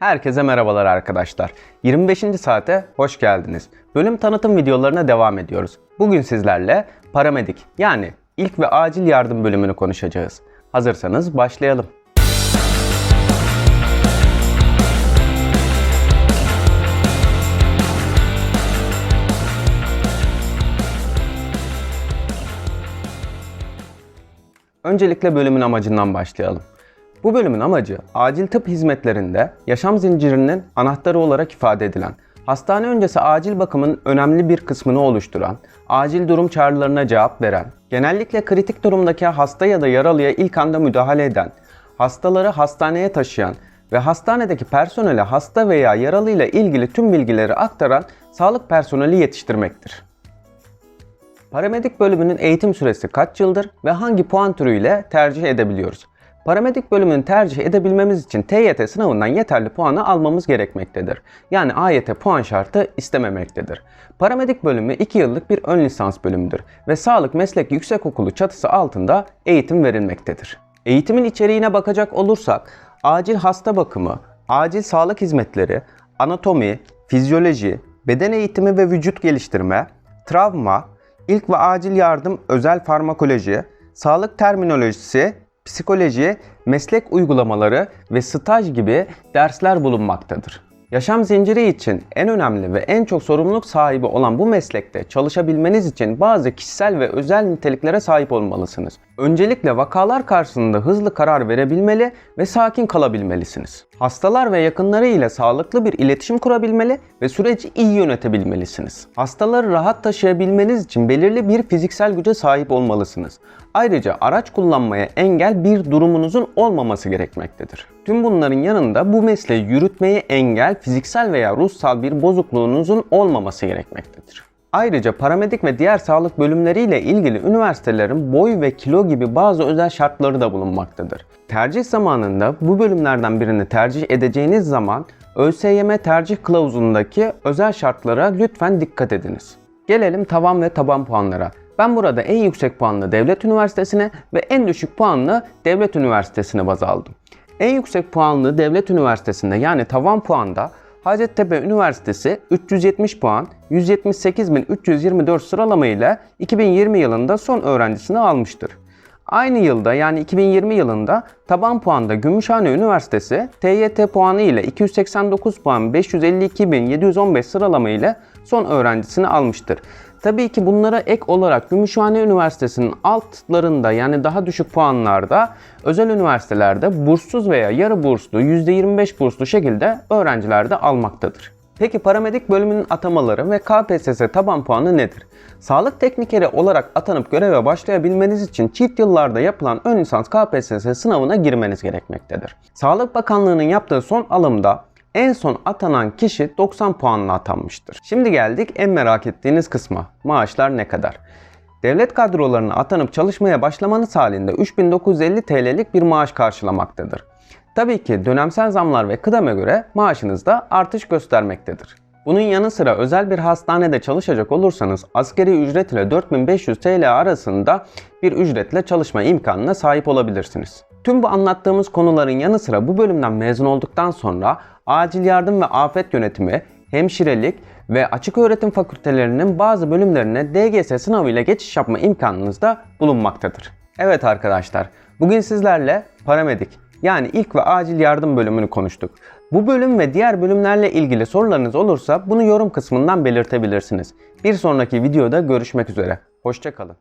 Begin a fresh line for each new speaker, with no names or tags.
Herkese merhabalar arkadaşlar. 25. saate hoş geldiniz. Bölüm tanıtım videolarına devam ediyoruz. Bugün sizlerle paramedik yani ilk ve acil yardım bölümünü konuşacağız. Hazırsanız başlayalım. Öncelikle bölümün amacından başlayalım. Bu bölümün amacı acil tıp hizmetlerinde yaşam zincirinin anahtarı olarak ifade edilen, hastane öncesi acil bakımın önemli bir kısmını oluşturan, acil durum çağrılarına cevap veren, genellikle kritik durumdaki hasta ya da yaralıya ilk anda müdahale eden, hastaları hastaneye taşıyan ve hastanedeki personele hasta veya yaralı ile ilgili tüm bilgileri aktaran sağlık personeli yetiştirmektir. Paramedik bölümünün eğitim süresi kaç yıldır ve hangi puan türüyle tercih edebiliyoruz? Paramedik bölümünü tercih edebilmemiz için TYT sınavından yeterli puanı almamız gerekmektedir. Yani AYT puan şartı istememektedir. Paramedik bölümü 2 yıllık bir ön lisans bölümüdür ve Sağlık Meslek Yüksekokulu çatısı altında eğitim verilmektedir. Eğitimin içeriğine bakacak olursak acil hasta bakımı, acil sağlık hizmetleri, anatomi, fizyoloji, beden eğitimi ve vücut geliştirme, travma, ilk ve acil yardım, özel farmakoloji, sağlık terminolojisi, psikoloji, meslek uygulamaları ve staj gibi dersler bulunmaktadır. Yaşam zinciri için en önemli ve en çok sorumluluk sahibi olan bu meslekte çalışabilmeniz için bazı kişisel ve özel niteliklere sahip olmalısınız. Öncelikle vakalar karşısında hızlı karar verebilmeli ve sakin kalabilmelisiniz. Hastalar ve yakınları ile sağlıklı bir iletişim kurabilmeli ve süreci iyi yönetebilmelisiniz. Hastaları rahat taşıyabilmeniz için belirli bir fiziksel güce sahip olmalısınız. Ayrıca araç kullanmaya engel bir durumunuzun olmaması gerekmektedir. Tüm bunların yanında bu mesleği yürütmeye engel fiziksel veya ruhsal bir bozukluğunuzun olmaması gerekmektedir. Ayrıca paramedik ve diğer sağlık bölümleriyle ilgili üniversitelerin boy ve kilo gibi bazı özel şartları da bulunmaktadır. Tercih zamanında bu bölümlerden birini tercih edeceğiniz zaman ÖSYM tercih kılavuzundaki özel şartlara lütfen dikkat ediniz. Gelelim tavan ve taban puanlara. Ben burada en yüksek puanlı devlet üniversitesine ve en düşük puanlı devlet üniversitesine baz aldım. En yüksek puanlı devlet üniversitesinde yani tavan puanda Hacettepe Üniversitesi 370 puan, 178.324 sıralama ile 2020 yılında son öğrencisini almıştır. Aynı yılda yani 2020 yılında taban puanda Gümüşhane Üniversitesi TYT puanı ile 289 puan 552.715 sıralama ile son öğrencisini almıştır. Tabii ki bunlara ek olarak Gümüşhane Üniversitesi'nin altlarında yani daha düşük puanlarda özel üniversitelerde burssuz veya yarı burslu %25 burslu şekilde öğrenciler de almaktadır. Peki paramedik bölümünün atamaları ve KPSS taban puanı nedir? Sağlık teknikeri olarak atanıp göreve başlayabilmeniz için çift yıllarda yapılan ön lisans KPSS sınavına girmeniz gerekmektedir. Sağlık Bakanlığı'nın yaptığı son alımda en son atanan kişi 90 puanla atanmıştır. Şimdi geldik en merak ettiğiniz kısma. Maaşlar ne kadar? Devlet kadrolarına atanıp çalışmaya başlamanız halinde 3950 TL'lik bir maaş karşılamaktadır. Tabii ki dönemsel zamlar ve kıdeme göre maaşınızda artış göstermektedir. Bunun yanı sıra özel bir hastanede çalışacak olursanız askeri ücret ile 4500 TL arasında bir ücretle çalışma imkanına sahip olabilirsiniz. Tüm bu anlattığımız konuların yanı sıra bu bölümden mezun olduktan sonra acil yardım ve afet yönetimi, hemşirelik ve açık öğretim fakültelerinin bazı bölümlerine DGS sınavıyla geçiş yapma imkanınız da bulunmaktadır. Evet arkadaşlar, bugün sizlerle paramedik yani ilk ve acil yardım bölümünü konuştuk. Bu bölüm ve diğer bölümlerle ilgili sorularınız olursa bunu yorum kısmından belirtebilirsiniz. Bir sonraki videoda görüşmek üzere. Hoşçakalın.